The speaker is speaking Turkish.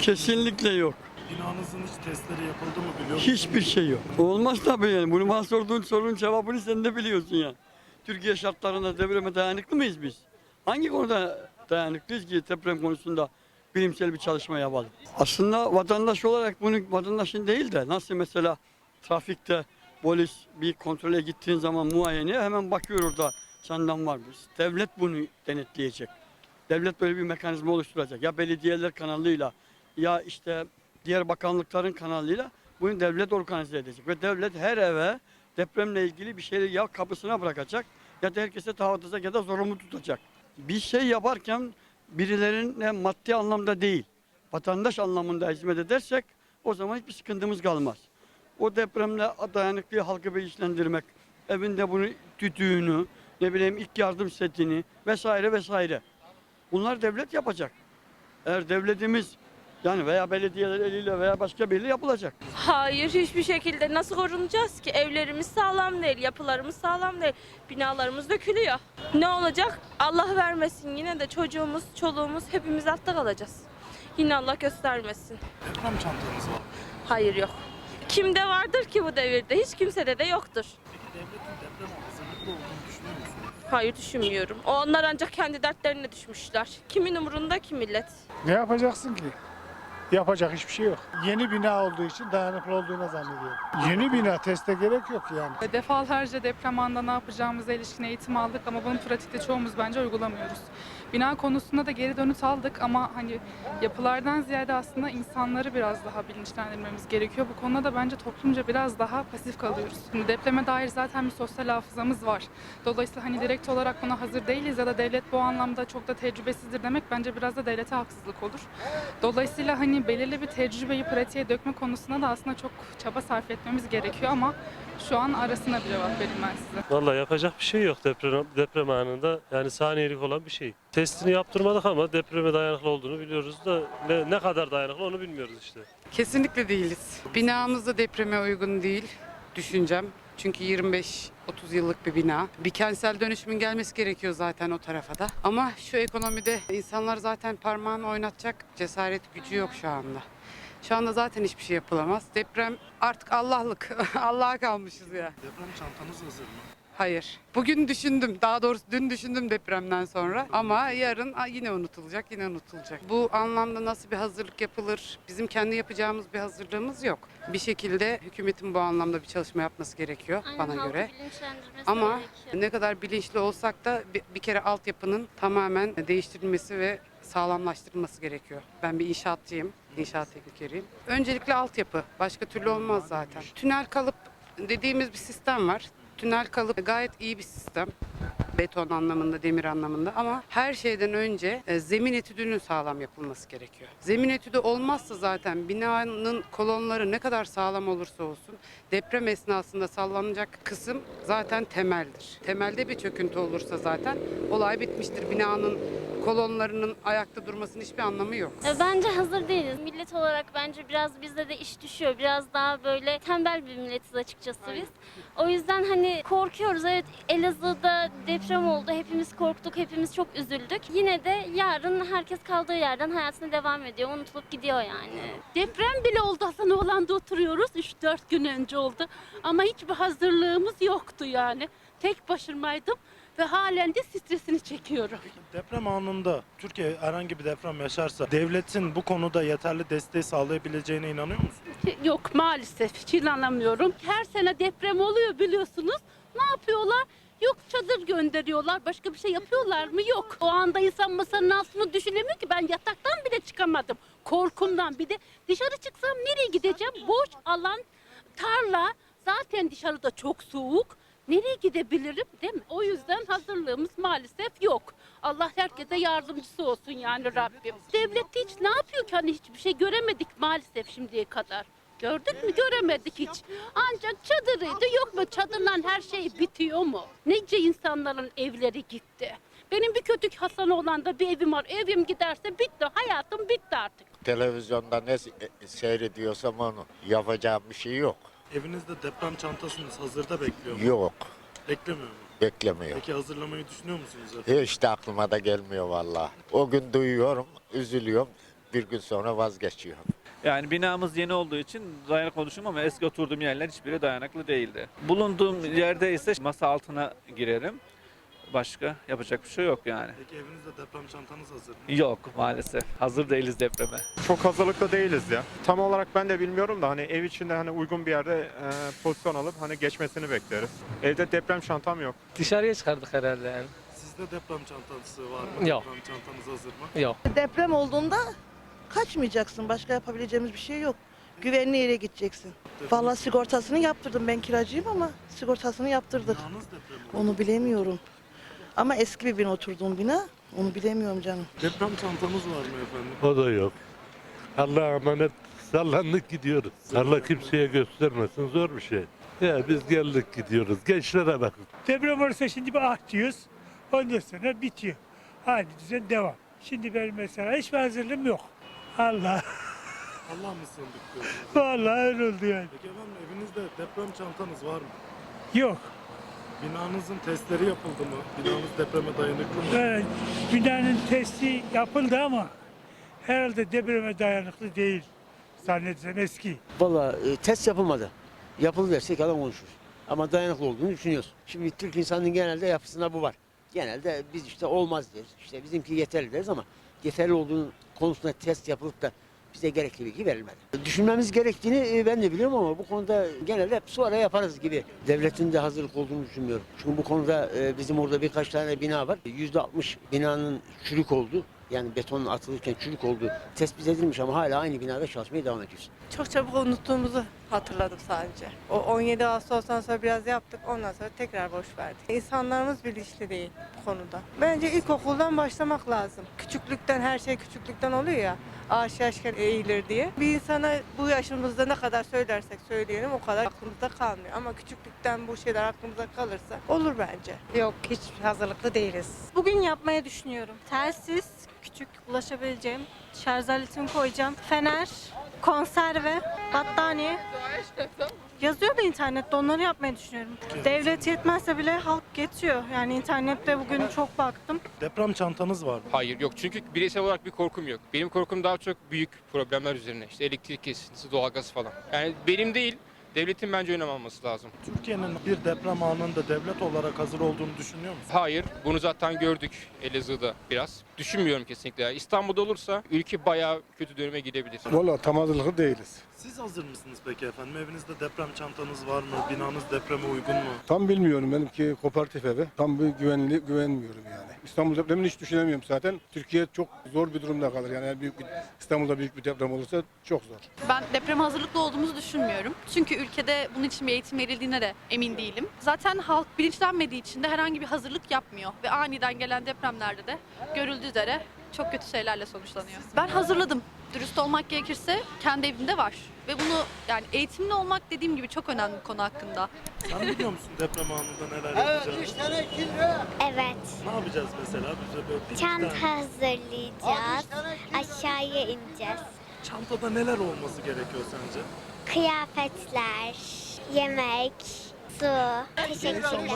Kesinlikle yok. Binanızın hiç testleri yapıldı mı biliyor musunuz? Hiçbir şey yok. Olmaz tabii yani. Bunu bana sorduğun sorunun cevabını sen de biliyorsun yani. Türkiye şartlarında depreme dayanıklı mıyız biz? Hangi konuda dayanıklıyız ki deprem konusunda bilimsel bir çalışma yapalım? Aslında vatandaş olarak bunu vatandaşın değil de nasıl mesela trafikte polis bir kontrole gittiğin zaman muayeneye hemen bakıyor orada senden var mı? Devlet bunu denetleyecek. Devlet böyle bir mekanizma oluşturacak. Ya belediyeler kanalıyla ya işte diğer bakanlıkların kanalıyla bunu devlet organize edecek. Ve devlet her eve depremle ilgili bir şeyleri ya kapısına bırakacak ya da herkese dağıtacak ya da zorunlu tutacak. Bir şey yaparken birilerine maddi anlamda değil, vatandaş anlamında hizmet edersek o zaman hiçbir sıkıntımız kalmaz. O depremle dayanıklı halkı bilinçlendirmek, evinde bunu tütüğünü, ne bileyim ilk yardım setini vesaire vesaire. Bunlar devlet yapacak. Eğer devletimiz yani veya belediyeler eliyle veya başka biriyle yapılacak. Hayır hiçbir şekilde nasıl korunacağız ki? Evlerimiz sağlam değil, yapılarımız sağlam değil, binalarımız dökülüyor. Ne olacak? Allah vermesin yine de çocuğumuz, çoluğumuz hepimiz altta kalacağız. Yine Allah göstermesin. Deprem çantanız var. Hayır yok. Kimde vardır ki bu devirde? Hiç kimsede de yoktur. Peki devletin depreme hazırlıklı olduğunu düşünüyor musunuz? Hayır düşünmüyorum. Onlar ancak kendi dertlerine düşmüşler. Kimin umurunda ki millet? Ne yapacaksın ki? Yapacak hiçbir şey yok. Yeni bina olduğu için dayanıklı olduğuna zannediyorum. Yeni bina teste gerek yok yani. Defalarca deprem anında ne yapacağımıza ilişkin eğitim aldık ama bunu pratikte çoğumuz bence uygulamıyoruz. Bina konusunda da geri dönüt aldık ama hani yapılardan ziyade aslında insanları biraz daha bilinçlendirmemiz gerekiyor. Bu konuda da bence toplumca biraz daha pasif kalıyoruz. Şimdi depreme dair zaten bir sosyal hafızamız var. Dolayısıyla hani direkt olarak buna hazır değiliz ya da devlet bu anlamda çok da tecrübesizdir demek bence biraz da devlete haksızlık olur. Dolayısıyla hani belirli bir tecrübeyi pratiğe dökme konusunda da aslında çok çaba sarf etmemiz gerekiyor ama şu an arasına bir cevap vereyim ben size. Vallahi yapacak bir şey yok deprem, deprem anında. Yani saniyelik olan bir şey. Testini yaptırmadık ama depreme dayanıklı olduğunu biliyoruz da ne, ne kadar dayanıklı onu bilmiyoruz işte. Kesinlikle değiliz. Binamız da depreme uygun değil düşüncem. Çünkü 25-30 yıllık bir bina. Bir kentsel dönüşümün gelmesi gerekiyor zaten o tarafa da. Ama şu ekonomide insanlar zaten parmağını oynatacak cesaret gücü yok şu anda. Şu anda zaten hiçbir şey yapılamaz. Deprem artık Allah'lık. Allah'a kalmışız ya. Deprem çantanız hazır mı? Hayır. Bugün düşündüm. Daha doğrusu dün düşündüm depremden sonra. Ama yarın a, yine unutulacak, yine unutulacak. Bu anlamda nasıl bir hazırlık yapılır? Bizim kendi yapacağımız bir hazırlığımız yok. Bir şekilde hükümetin bu anlamda bir çalışma yapması gerekiyor Aynen, bana halkı göre. bilinçlendirmesi Ama gerekiyor. ne kadar bilinçli olsak da bir, bir kere altyapının tamamen değiştirilmesi ve sağlamlaştırılması gerekiyor. Ben bir inşaatçıyım, inşaat teknikeriyim. Öncelikle altyapı, başka türlü olmaz zaten. Tünel kalıp dediğimiz bir sistem var. Tünel kalıp gayet iyi bir sistem. Beton anlamında, demir anlamında ama her şeyden önce e, zemin etüdünün sağlam yapılması gerekiyor. Zemin etüdü olmazsa zaten binanın kolonları ne kadar sağlam olursa olsun deprem esnasında sallanacak kısım zaten temeldir. Temelde bir çöküntü olursa zaten olay bitmiştir. Binanın kolonlarının ayakta durmasının hiçbir anlamı yok. E, Bence hazır değiliz. Millet olarak bence biraz bizde de iş düşüyor. Biraz daha böyle tembel bir milletiz açıkçası biz. O yüzden hani korkuyoruz. Evet Elazığ'da deprem oldu. Hepimiz korktuk. Hepimiz çok üzüldük. Yine de yarın herkes kaldığı yerden hayatına devam ediyor. Unutulup gidiyor yani. Deprem bile oldu Hasan Oğlan'da oturuyoruz. 3-4 gün önce oldu. Ama hiçbir hazırlığımız yoktu yani. Tek başımaydım ve halen de stresini çekiyorum. Deprem anında Türkiye herhangi bir deprem yaşarsa devletin bu konuda yeterli desteği sağlayabileceğine inanıyor musunuz? Yok maalesef hiç inanamıyorum. Her sene deprem oluyor biliyorsunuz. Ne yapıyorlar? Yok çadır gönderiyorlar. Başka bir şey yapıyorlar mı? Yok. O anda insan masanın altını düşünemiyor ki. Ben yataktan bile çıkamadım. Korkumdan. Bir de dışarı çıksam nereye gideceğim? Boş alan, tarla. Zaten dışarıda çok soğuk. Nereye gidebilirim değil mi? O yüzden hazırlığımız maalesef yok. Allah herkese yardımcısı olsun yani Rabbim. Devlet hiç ne yapıyor ki hani hiçbir şey göremedik maalesef şimdiye kadar. Gördük mü? Göremedik hiç. Ancak çadırıydı. Yok mu? Çadırla her şey bitiyor mu? Nece insanların evleri gitti. Benim bir kötü Hasan olan da bir evim var. Evim giderse bitti. Hayatım bitti artık. Televizyonda ne se- seyrediyorsam onu yapacağım bir şey yok. Evinizde deprem çantasınız hazırda bekliyor mu? Yok, Beklemiyor mu? beklemiyor. Peki hazırlamayı düşünüyor musunuz efendim? Hiç de aklıma da gelmiyor vallahi. O gün duyuyorum, üzülüyorum. Bir gün sonra vazgeçiyor. Yani binamız yeni olduğu için dayanıklı oluşum ama eski oturduğum yerler hiçbiri dayanıklı değildi. Bulunduğum yerde ise masa altına girerim. Başka yapacak bir şey yok yani. Peki evinizde deprem çantanız hazır mı? Yok maalesef. Hazır değiliz depreme. Çok hazırlıklı değiliz ya. Tam olarak ben de bilmiyorum da hani ev içinde hani uygun bir yerde e, pozisyon alıp hani geçmesini bekleriz. Evde deprem şantam yok. Dışarıya çıkardık herhalde yani. Sizde deprem çantası var mı? Yok. Deprem çantanız hazır mı? Yok. Deprem olduğunda kaçmayacaksın. Başka yapabileceğimiz bir şey yok. Güvenli yere gideceksin. Vallahi sigortasını yaptırdım. Ben kiracıyım ama sigortasını yaptırdık. Onu bilemiyorum. Ama eski bir bina oturduğum bina. Onu bilemiyorum canım. Deprem çantanız var mı efendim? O da yok. Allah'a emanet sallandık gidiyoruz. Allah kimseye göstermesin zor bir şey. Ya biz geldik gidiyoruz. Gençlere bakın. Deprem olursa şimdi bir ah diyoruz. Ondan sonra bitiyor. Aynı düzen devam. Şimdi benim mesela hiçbir hazırlığım yok. Allah. Allah mı sığındık diyorsunuz? Vallahi öyle oldu yani. Peki efendim evinizde deprem çantanız var mı? Yok. Binanızın testleri yapıldı mı? Binanız depreme dayanıklı mı? Evet, binanın testi yapıldı ama herhalde depreme dayanıklı değil. Zannedersem eski. Valla test yapılmadı. Yapıldı dersek yalan konuşur. Ama dayanıklı olduğunu düşünüyoruz. Şimdi Türk insanının genelde yapısında bu var. Genelde biz işte olmaz deriz. İşte bizimki yeterli deriz ama yeterli olduğunu konusunda test yapılıp da bize gerekli bilgi verilmedi. Düşünmemiz gerektiğini e, ben de biliyorum ama bu konuda genelde hep sonra yaparız gibi. Devletin de hazırlık olduğunu düşünmüyorum. Çünkü bu konuda e, bizim orada birkaç tane bina var. %60 binanın çürük oldu. Yani betonun atılırken çürük olduğu tespit edilmiş ama hala aynı binada çalışmaya devam ediyoruz. Çok çabuk unuttuğumuzu hatırladım sadece. O 17 Ağustos'tan sonra biraz yaptık. Ondan sonra tekrar boş verdik. İnsanlarımız bilinçli değil bu konuda. Bence ilkokuldan başlamak lazım. Küçüklükten her şey küçüklükten oluyor ya. Ağaç yaşken eğilir diye. Bir insana bu yaşımızda ne kadar söylersek söyleyelim o kadar aklımızda kalmıyor. Ama küçüklükten bu şeyler aklımızda kalırsa olur bence. Yok hiç hazırlıklı değiliz. Bugün yapmayı düşünüyorum. Telsiz, küçük ulaşabileceğim. Şarj aletimi koyacağım. Fener, konserve, battaniye. Yazıyor da internette onları yapmayı düşünüyorum. Devlet yetmezse bile halk geçiyor. Yani internette bugün çok baktım. Deprem çantanız var mı? Hayır yok çünkü bireysel olarak bir korkum yok. Benim korkum daha çok büyük problemler üzerine. İşte elektrik kesintisi, doğalgaz falan. Yani benim değil, devletin bence önlem alması lazım. Türkiye'nin bir deprem anında devlet olarak hazır olduğunu düşünüyor musunuz? Hayır, bunu zaten gördük Elazığ'da biraz. Düşünmüyorum kesinlikle. İstanbul'da olursa ülke bayağı kötü döneme gidebilir. Valla tam hazırlıklı değiliz. Siz hazır mısınız peki efendim? Evinizde deprem çantanız var mı? Binanız depreme uygun mu? Tam bilmiyorum benimki kooperatif evi. Tam bir güvenli güvenmiyorum yani. İstanbul depremini hiç düşünemiyorum zaten. Türkiye çok zor bir durumda kalır. Yani eğer büyük bir, İstanbul'da büyük bir deprem olursa çok zor. Ben depreme hazırlıklı olduğumuzu düşünmüyorum. Çünkü ülkede bunun için bir eğitim verildiğine de emin değilim. Zaten halk bilinçlenmediği için de herhangi bir hazırlık yapmıyor. Ve aniden gelen depremlerde de görüldüğü üzere çok kötü şeylerle sonuçlanıyor. Ben hazırladım. Dürüst olmak gerekirse kendi evimde var. Ve bunu yani eğitimli olmak dediğim gibi çok önemli bir konu hakkında. Sen biliyor musun deprem anında neler yapacağız? Evet. Ne yapacağız mesela? Bize böyle bir iki Çanta tane- hazırlayacağız. Aşağıya ineceğiz. Çantada neler olması gerekiyor sence? Kıyafetler, yemek, su. Teşekkürler.